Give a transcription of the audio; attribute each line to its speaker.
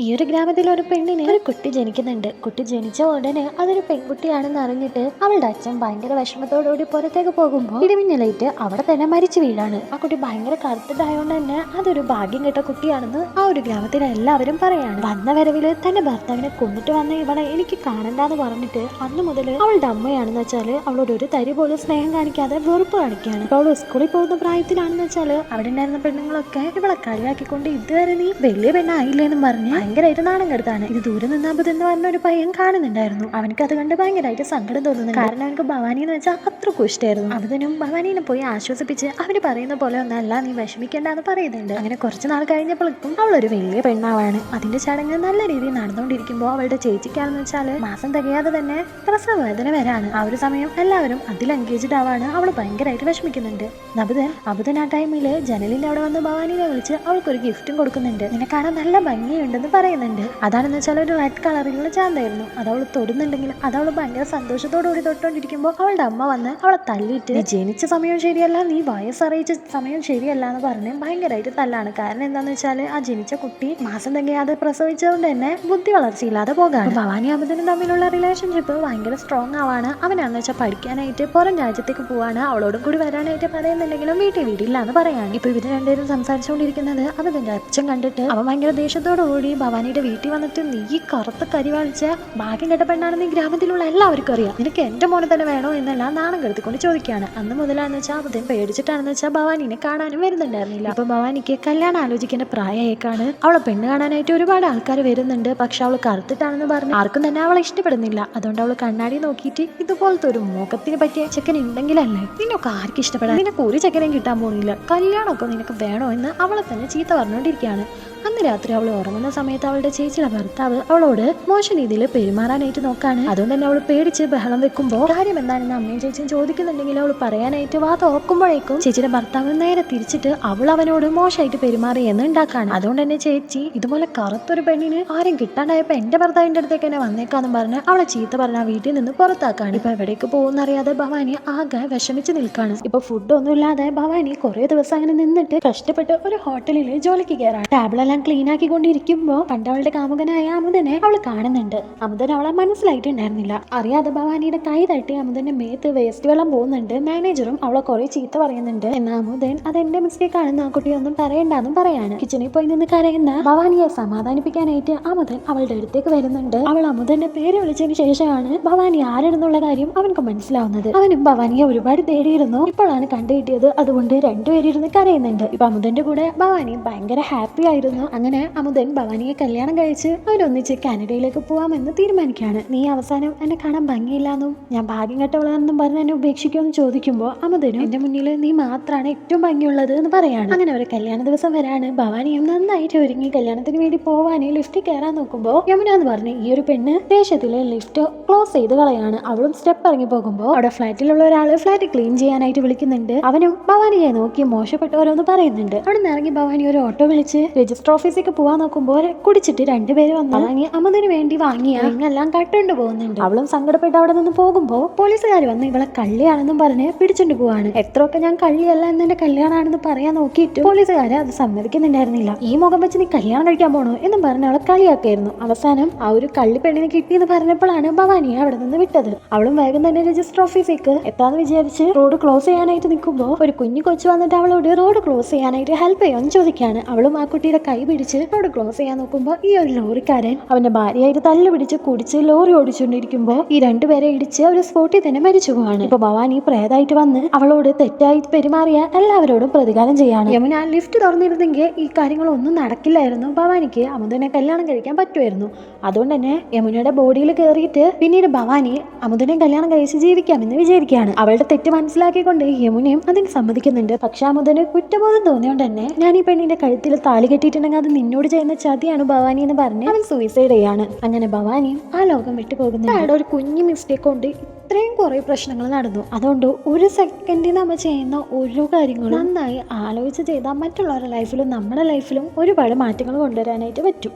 Speaker 1: ഈ ഒരു ഗ്രാമത്തിൽ ഒരു പെണ്ണിന് ഒരു കുട്ടി ജനിക്കുന്നുണ്ട്. കുട്ടി ജനിച്ച ഉടനെ അതൊരു പെൺകുട്ടിയാണെന്ന് അറിഞ്ഞിട്ട് അവളുടെ അച്ഛൻ ഭയങ്കര വിഷമത്തോടുകൂടി പുറത്തേക്ക് പോകുമ്പോൾ ഇടിമിന്നലേറ്റ് അവിടെ തന്നെ മരിച്ചു വീഴാണ്. ആ കുട്ടി ഭയങ്കര കറുത്തതായതുകൊണ്ട് തന്നെ അതൊരു ഭാഗ്യം കെട്ട കുട്ടിയാണെന്ന് ആ ഒരു ഗ്രാമത്തിലെ എല്ലാവരും പറയാണ്. വന്ന വരവിൽ തന്റെ ഭർത്താവിനെ കൊന്നിട്ട് വന്ന ഇവളെ എനിക്ക് കാണണ്ടെന്ന് പറഞ്ഞിട്ട് അന്ന് മുതൽ അവളുടെ അമ്മയാണെന്ന് വെച്ചാൽ അവളോട് ഒരു തരി പോലും സ്നേഹം കാണിക്കാതെ വെറുപ്പ് കാണിക്കുകയാണ് അവൾ സ്കൂളിൽ പോകുന്ന പ്രായത്തിലാണെന്ന് വെച്ചാൽ അവിടെ ഉണ്ടായിരുന്ന പെണ്ണുങ്ങളൊക്കെ ഇവളെ കളിയാക്കിക്കൊണ്ട് ഇതുവരെ നീ വലിയ പെണ്ണായില്ലേന്നും പറഞ്ഞ് ഭയങ്കരമായിട്ട് നാണം കെടുത്താണ് ഇത് ദൂരെ നിന്നാൽ എന്ന് പറഞ്ഞ ഒരു പയ്യൻ കാണുന്നുണ്ടായിരുന്നു. അവനക്ക് അത് കണ്ട് ഭയങ്കരമായിട്ട് സങ്കടം തോന്നുന്നു കാരണം അവനക്ക് ഭവാനി എന്ന് വെച്ചാൽ അത്രക്കും ഇഷ്ടമായിരുന്നു അബുദനും ഭവാനീനെ പോയി ആശ്വസിപ്പിച്ച് അവർ പറയുന്ന പോലെ ഒന്നല്ല നീ വിഷമിക്കേണ്ട എന്ന് പറയുന്നുണ്ട്. അങ്ങനെ കുറച്ച് നാൾ കഴിഞ്ഞപ്പോഴേക്കും അവളൊരു വലിയ പെണ്ണാവാണ്. അതിന്റെ ചടങ്ങ് നല്ല രീതിയിൽ നടന്നുകൊണ്ടിരിക്കുമ്പോൾ അവളുടെ ചേച്ചിക്കാണെന്ന് വെച്ചാൽ മാസം തികയാതെ തന്നെ പ്രസവ വേദന വരാണ്. ആ ഒരു സമയം എല്ലാവരും അതിൽ എൻഗേജ്ഡ് ആവാണ്. അവൾ ഭയങ്കരമായിട്ട് വിഷമിക്കുന്നുണ്ട്. നബുദൻ അബുദൻ ആ ടൈമിൽ ജനലിന്റെ അവിടെ വന്ന് ഭവാനിനെ വിളിച്ച് അവൾക്കൊരു ഗിഫ്റ്റും കൊടുക്കുന്നുണ്ട്. നിന്നെ കാണാൻ നല്ല ഭംഗിയുണ്ടെന്ന് പറയുന്നുണ്ട്. അതാണെന്ന് വെച്ചാൽ ഒരു റെഡ് കളറിലുള്ള ചാന്തായിരുന്നു. അവൾ തൊടുന്നുണ്ടെങ്കിൽ അത് അവൾ ഭയങ്കര സന്തോഷത്തോടുകൂടി തൊട്ടുകൊണ്ടിരിക്കുമ്പോൾ അവളുടെ അമ്മ വന്ന് അവളെ തല്ലിയിട്ട് നീ ജനിച്ച സമയം ശരിയല്ല നീ വയസ്സറിയിച്ച സമയം ശരിയല്ല എന്ന് പറഞ്ഞ് ഭയങ്കരമായിട്ട് തല്ലാണ്. കാരണം എന്താണെന്ന് വെച്ചാൽ ആ ജനിച്ച കുട്ടി മാസം തികയാതെ പ്രസവിച്ചതുകൊണ്ട് തന്നെ ബുദ്ധി വളർച്ചയില്ലാതെ പോകാണ്. ഭവാനി അമിതനും തമ്മിലുള്ള റിലേഷൻഷിപ്പ് ഭയങ്കര സ്ട്രോങ് ആവാണ്. അവനാണെന്ന് വെച്ചാൽ പഠിക്കാനായിട്ട് പുറം രാജ്യത്തേക്ക് പോവാണ്. അവളോടും കൂടി വരാനായിട്ട് പറയുന്നുണ്ടെങ്കിലും വീട്ടിൽ വീടില്ല എന്ന് പറയാണ്. ഇപ്പൊ ഇവർ രണ്ടുപേരും സംസാരിച്ചുകൊണ്ടിരിക്കുന്നത് അമിതന്റെ അച്ഛൻ കണ്ടിട്ട്. അവൻ ഭയങ്കര ദേഷ്യത്തോടു കൂടി ഭവാനിയുടെ വീട്ടിൽ വന്നിട്ട് നീ ഈ കറുത്ത കരി വാങ്ങിച്ച ഭാഗ്യം കെട്ട പെണ്ണാണെന്ന് ഈ ഗ്രാമത്തിലുള്ള എല്ലാവർക്കും അറിയാം. നിനക്ക് എന്റെ മോനെ തന്നെ വേണോ എന്നെല്ലാം നാണം കെടുത്തിക്കൊണ്ട് ചോദിക്കുകയാണ്. അന്ന് മുതലാന്ന് വെച്ചാൽ അദ്ദേഹം പേടിച്ചിട്ടാണെന്ന് വെച്ചാൽ ഭവാനിനെ കാണാനും വരുന്നുണ്ടായിരുന്നില്ല. അപ്പൊ ഭവാനിക്ക് കല്യാണം ആലോചിക്കേണ്ട പ്രായയേക്കാണ് അവളെ പെണ്ണ് കാണാനായിട്ട് ഒരുപാട് ആൾക്കാർ വരുന്നുണ്ട്. പക്ഷെ അവൾ കറുത്തിട്ടാണെന്ന് പറഞ്ഞ് ആർക്കും തന്നെ അവളെ ഇഷ്ടപ്പെടുന്നില്ല. അതുകൊണ്ട് അവൾ കണ്ണാടി നോക്കിയിട്ട് ഇതുപോലത്തെ ഒരു മുഖത്തിന് പറ്റിയ ചെക്കൻ ഉണ്ടെങ്കിലല്ലേ നിന്നൊക്കെ ആർക്കും ഇഷ്ടപ്പെടാൻ. നിനക്ക് ഒരു ചെക്കനെയും കിട്ടാൻ പോകുന്നില്ല. കല്യാണമൊക്കെ നിനക്ക് വേണോ എന്ന് അവളെ തന്നെ ചീത്ത പറഞ്ഞുകൊണ്ടിരിക്കുകയാണ്. അന്ന് രാത്രി അവൾ ഉറങ്ങുന്ന സമയത്ത് അവളുടെ ചേച്ചിയുടെ ഭർത്താവ് അവളോട് മോശം രീതിയിൽ പെരുമാറാനായിട്ട് നോക്കാണ്. അതുകൊണ്ട് തന്നെ അവൾ പേടിച്ച് ബഹളം വെക്കുമ്പോൾ കാര്യം എന്താണെന്ന് അമ്മയും ചേച്ചിയും ചോദിക്കുന്നുണ്ടെങ്കിൽ അവൾ പറയാനായിട്ട് വാ തുറക്കുമ്പോഴേക്കും ചേച്ചിയുടെ ഭർത്താവ് നേരെ തിരിച്ചിട്ട് അവൾ അവനോട് മോശമായിട്ട് പെരുമാറി എന്ന് ഉണ്ടാക്കാണ്. അതുകൊണ്ട് തന്നെ ചേച്ചി ഇതുപോലെ കറുത്തൊരു പെണ്ണിന് ആരും കിട്ടാണ്ടായപ്പോ എന്റെ ഭർത്താവിന്റെ അടുത്തേക്ക് തന്നെ വന്നേക്കാന്ന് പറഞ്ഞ് അവളെ ചീത്ത പറഞ്ഞ വീട്ടിൽ നിന്ന് പുറത്താക്കാണ്. ഇപ്പൊ എവിടേക്ക് പോകുന്ന അറിയാതെ ഭവാനി ആകെ വിഷമിച്ച് നിൽക്കാണ്. ഇപ്പൊ ഫുഡൊന്നും ഇല്ലാതെ ഭവാനി കുറെ ദിവസം അങ്ങനെ നിന്നിട്ട് കഷ്ടപ്പെട്ട് ഒരു ഹോട്ടലിൽ ജോലിക്ക് കയറാണ് ടാബിളെല്ലാം ക്ലീൻ ആക്കിക്കൊണ്ടിരിക്കുമ്പോൾ പണ്ട് അവളുടെ കാമുകനായ അമുദനെ അവൾ കാണുന്നുണ്ട്. അമുദൻ അവളെ മനസ്സിലായിട്ടുണ്ടായിരുന്നില്ല. അറിയാതെ ഭവാനിയുടെ കൈ തട്ടി അമുദന്റെ മേത്ത് വേസ്റ്റ് വെള്ളം പോകുന്നുണ്ട്. മാനേജറും അവളെ കുറെ ചീത്ത പറയുന്നുണ്ട്. എന്നാ അമുദൻ അത് എന്റെ മിസ്റ്റേക്ക് ആണെന്ന് ആ കുട്ടി ഒന്നും പറയണ്ടെന്നും പറയാണ്. കിച്ചണിൽ പോയി നിന്ന് കരയുന്ന ഭവാനിയെ സമാധാനിപ്പിക്കാനായിട്ട് അമുദൻ അവളുടെ അടുത്തേക്ക് വരുന്നുണ്ട്. അവൾ അമുദന്റെ പേര് വിളിച്ചതിന് ശേഷമാണ് ഭവാനി ആരാണെന്നുള്ള കാര്യം അവനക്ക് മനസ്സിലാവുന്നത്. അവനും ഭവാനിയെ ഒരുപാട് തേടിയിരുന്നു. ഇപ്പോഴാണ് കണ്ടുകിട്ടിയത്. അതുകൊണ്ട് രണ്ടുപേരിരുന്ന് കരയുന്നുണ്ട്. ഇപ്പൊ അമുദന്റെ കൂടെ ഭവാനി ഭയങ്കര ഹാപ്പി ആയിരുന്നു. അങ്ങനെ അമുദൻ ഭവാനിയെ കല്യാണം കഴിച്ച് അവരൊന്നിച്ച് കാനഡയിലേക്ക് പോവാമെന്ന് തീരുമാനിക്കുകയാണ്. നീ അവസാനം എന്നെ കാണാൻ ഭംഗിയില്ലാന്നും ഞാൻ ഭാഗ്യം കെട്ടവളാണെന്നും പറഞ്ഞ് എന്നെ ഉപേക്ഷിക്കുമെന്ന് ചോദിക്കുമ്പോൾ അമുദനും എന്റെ മുന്നിൽ നീ മാത്രമാണ് ഏറ്റവും ഭംഗിയുള്ളത് എന്ന് പറയാണ്. അങ്ങനെ ഒരു കല്യാണ ദിവസം വരാണ്. ഭവാനിയും നന്നായിട്ട് ഒരുങ്ങി കല്യാണത്തിന് വേണ്ടി പോവാനേ ലിഫ്റ്റ് കയറാൻ നോക്കുമ്പോൾ യമുന എന്ന് പറഞ്ഞ് ഈ ഒരു പെണ്ണ് ദേശത്തിലെ ലിഫ്റ്റ് ക്ലോസ് ചെയ്ത് കളയാണ്. അവളും സ്റ്റെപ്പ് ഇറങ്ങി പോകുമ്പോൾ അവിടെ ഫ്ലാറ്റിലുള്ള ഒരാൾ ഫ്ലാറ്റ് ക്ലീൻ ചെയ്യാനായിട്ട് വിളിക്കുന്നുണ്ട്. അവനും ഭവാനിയെ നോക്കി മോശപ്പെട്ട ഓരോന്ന് പറയുന്നുണ്ട്. അവിടെ നിന്ന് ഇറങ്ങി ഭവാനി ഒരു ഓട്ടോ വിളിച്ച് രജിസ്റ്റർ ഓഫീസിലേക്ക് പോവാൻ നോക്കുമ്പോൾ കുടിച്ചിട്ട് രണ്ടുപേര് വന്ന് വാങ്ങി അമ്മതിന് വേണ്ടി വാങ്ങിയ എല്ലാം കട്ടുകൊണ്ട് പോകുന്നുണ്ട്. അവളും സങ്കടപ്പെട്ട് അവിടെ നിന്ന് പോകുമ്പോൾ പോലീസുകാർ വന്ന് ഇവളെ കള്ളിയാണെന്നും പറഞ്ഞ് പിടിച്ചോണ്ട് പോവാണ്. എത്രയൊക്കെ ഞാൻ കള്ളിയല്ല എന്നെ കല്യാണാണെന്ന് കല്യാണമാണെന്ന് പറയാൻ നോക്കിയിട്ട് പോലീസുകാരെ അത് സമ്മതിക്കുന്നുണ്ടായിരുന്നില്ല. ഈ മുഖം വെച്ച് നീ കല്യാണം കഴിക്കാൻ പോണോ എന്നും പറഞ്ഞ് അവളെ കളിയാക്കായിരുന്നു അവസാനം ആ ഒരു കള്ളി പെണ്ണിനെ കിട്ടിയെന്ന് പറഞ്ഞപ്പോഴാണ് ഭവാനിയെ അവിടെ നിന്ന് വിട്ടത്. അവളും വേഗം തന്നെ രജിസ്റ്റർ ഓഫീസിലേക്ക് എത്താന്ന് വിചാരിച്ച് റോഡ് ക്ലോസ് ചെയ്യാനായിട്ട് നിൽക്കുമ്പോൾ ഒരു കുഞ്ഞു കൊച്ചു വന്നിട്ട് അവളോട് റോഡ് ക്ലോസ് ചെയ്യാനായിട്ട് ഹെൽപ്പ് ചെയ്യുമെന്ന് ചോദിക്കുകയാണ് അവളും ആ കുട്ടിയുടെ കൈ പിടിച്ച് റോഡ് ക്ലോസ് ചെയ്യാൻ നോക്കുമ്പോൾ ഈ ഒരു ലോറിക്കാരൻ അവന്റെ ഭാര്യയായിട്ട് തല്ല് പിടിച്ച് കുടിച്ച് ലോറി ഓടിച്ചുകൊണ്ടിരിക്കുമ്പോൾ ഈ രണ്ടുപേരെ ഇടിച്ച് ഒരു സ്പോട്ടിൽ തന്നെ മരിച്ചു പോവാണ്. ഇപ്പൊ ഭവാനി പ്രേതായിട്ട് വന്ന് അവളോട് തെറ്റായി പെരുമാറിയ എല്ലാവരോടും പ്രതികാരം ചെയ്യാണ്. യമുന ലിഫ്റ്റ് തുറന്നിരുന്നെങ്കിൽ ഈ കാര്യങ്ങളൊന്നും നടക്കില്ലായിരുന്നു. ഭവാനിക്ക് അമുദനെ കല്യാണം കഴിക്കാൻ പറ്റുമായിരുന്നു. അതുകൊണ്ട് തന്നെ യമുനയുടെ ബോഡിയിൽ കയറിയിട്ട് പിന്നീട് ഭവാനി അമുദനെ കല്യാണം കഴിച്ച് ജീവിക്കാമെന്ന് വിചാരിക്കുകയാണ്. അവളുടെ തെറ്റ് മനസ്സിലാക്കിക്കൊണ്ട് യമുനയും അതിന് സമ്മതിക്കുന്നുണ്ട്. പക്ഷെ അമുദന് കുറ്റബോധം തോന്നിയോണ്ട് തന്നെ ഞാൻ ഈ പെണ്ണിന്റെ കഴുത്തിൽ താലി കെട്ടിയിട്ടുണ്ടെങ്കിൽ അത് നിന്നോട് ചെയ്യുന്ന ചതിയാണ് ഭവാനി എന്ന് പറഞ്ഞ് അവൻ സൂയിസൈഡ് ചെയ്യാണ്. അങ്ങനെ ഭവാനിയും ആ ലോകം വിട്ടു പോകുന്നു ഒരു കുഞ്ഞു മിസ്റ്റേക്ക് കൊണ്ട് ഇത്രയും കുറേ പ്രശ്നങ്ങൾ നടന്നു. അതുകൊണ്ട് ഒരു സെക്കൻഡിൽ നമ്മൾ ചെയ്യുന്ന ഓരോ കാര്യങ്ങളും നന്നായി ആലോചിച്ച് ചെയ്താൽ മറ്റുള്ളവരുടെ ലൈഫിലും നമ്മുടെ ലൈഫിലും ഒരുപാട് മാറ്റങ്ങൾ കൊണ്ടുവരാനായിട്ട് പറ്റും.